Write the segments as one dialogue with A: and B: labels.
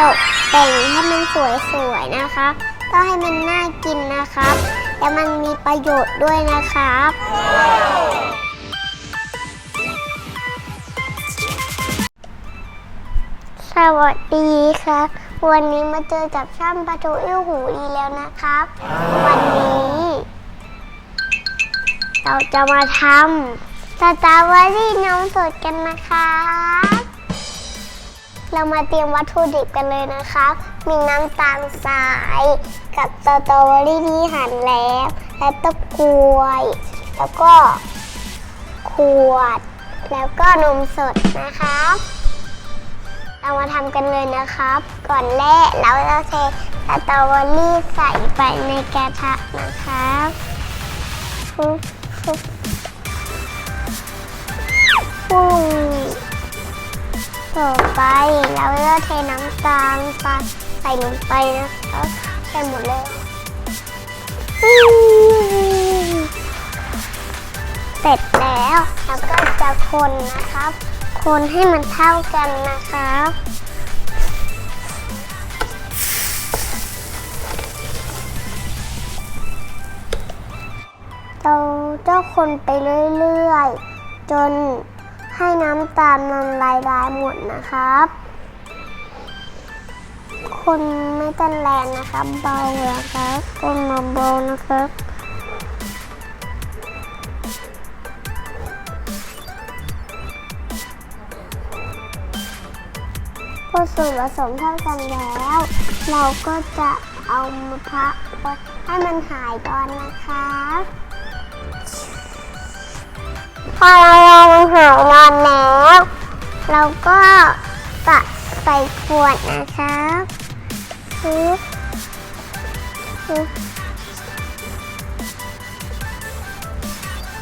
A: ตกแต่งให้มันสวยๆนะครับต้องให้มันน่ากินนะครับและมันมีประโยชน์ด้วยนะครับสวัสดีครับ วันนี้มาเจอกับช่างประตูอิ่วหูดีแล้วนะครับ วันนี้ เราจะมาทำสตรอเบอรี่นมสดกันนะครับ เรามาเตรียมวัตถุดิบกันเลยนะครับมีน้ำตาลทราย กับสตรอเบอรี่ที่หั่นแล้ว และตะกรวย แล้วก็ขวด แล้วก็นมสดนะครับเรามาทำกันเลยนะครับ ก่อนแรกเราจะเทสตรอเบอรี่ใส่ไปในกระทะนะครับฟุ๊บฟุบปุ้ง ต่อไปเราจะเทน้ำตาลทราใส่ลงไปนะครับใส่หมดเลยเสร็จแล้วเราก็จะคนนะครับ คนให้มันเท่ากันนะครับเราจะคนไปเรื่อยๆ จน ให้น้ำตาลมันละลายหมดนะครับ คนไม่ต้องแรงนะครับ เบานะครับคนมาเบานะครับพอส่วนผสมเท่ากันแล้ว เราก็จะเอามาพักไว้ให้มันหายก่อนนะคะ พอเราลองหายนอนแล้ว เราก็ตะใส่ขวดนะคะปึ๊บปึ๊บ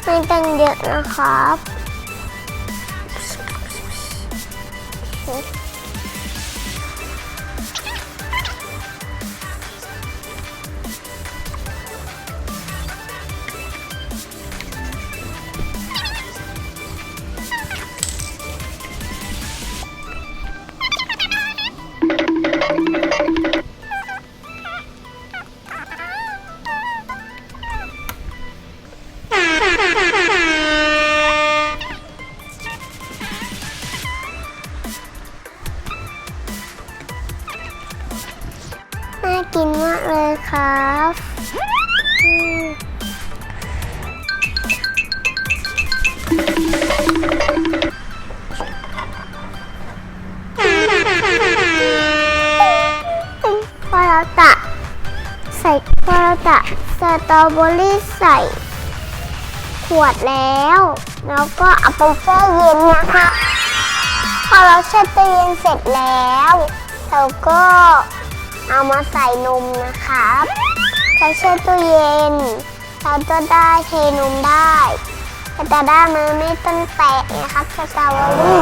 A: ไม่ต้องเยอะนะครับปึ๊บ ส่พอเราตักสตรอเบอรี่ใส่ ขวดแล้ว แล้วก็เอาไปแช่เย็นนะคะ พอเราแช่ตู้เย็นเสร็จแล้วเราก็เอามาใส่นมนะครับเราแช่ตู้เย็น เราจะได้เทนมได้ แต่ได้มันไม่ต้องแตกนะครับสตรอเบอรี่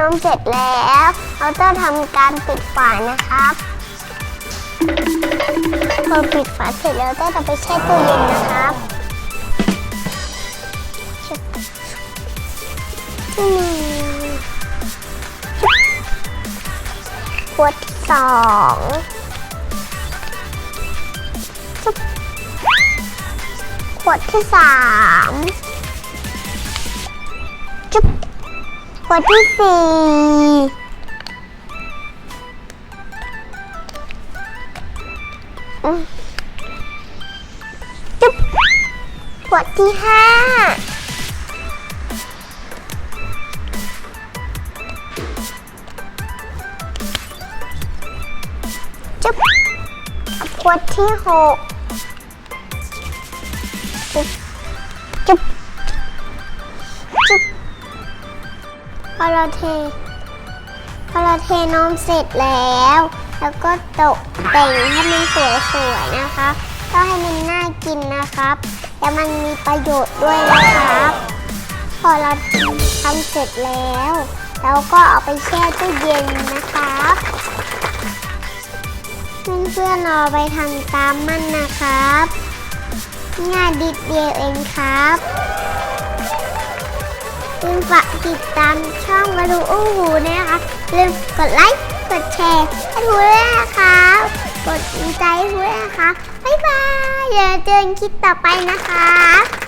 A: นมเสร็จแล้วเราจะทำการปิดฝานะครับพอปิดฝาเสร็จแล้วก็จะไปแช่ตู้เย็นนะครับขวดสองขวดที่สามจุ๊บ บทที่สี่จุ๊บบทที่ห้าจุ๊บบทที่หกจจุ๊บ อเราเท พอเราเทนมเสร็จแล้ว แล้วก็ตกแต่งให้มันสวยๆนะคะก็ให้มันน่ากินนะครับ แล้วมันมีประโยชน์ด้วยนะครับ พอเราทำเสร็จแล้วเราก็เอาไปแช่ตู้เย็นนะครับเพื่อนๆเราไปทำตามมันนะครับ ง่ายดิดเดียวเองครับ ลืมฝากติดตามช่องวาดูอู้หูด้วยนะคะลืมกดไลค์ กดแชร์ให้ทูด้วยนะคะกดใจให้ทูด้วยนะคะบ๊ายบายเดี๋ยวเจอกันคลิปต่อไปนะคะ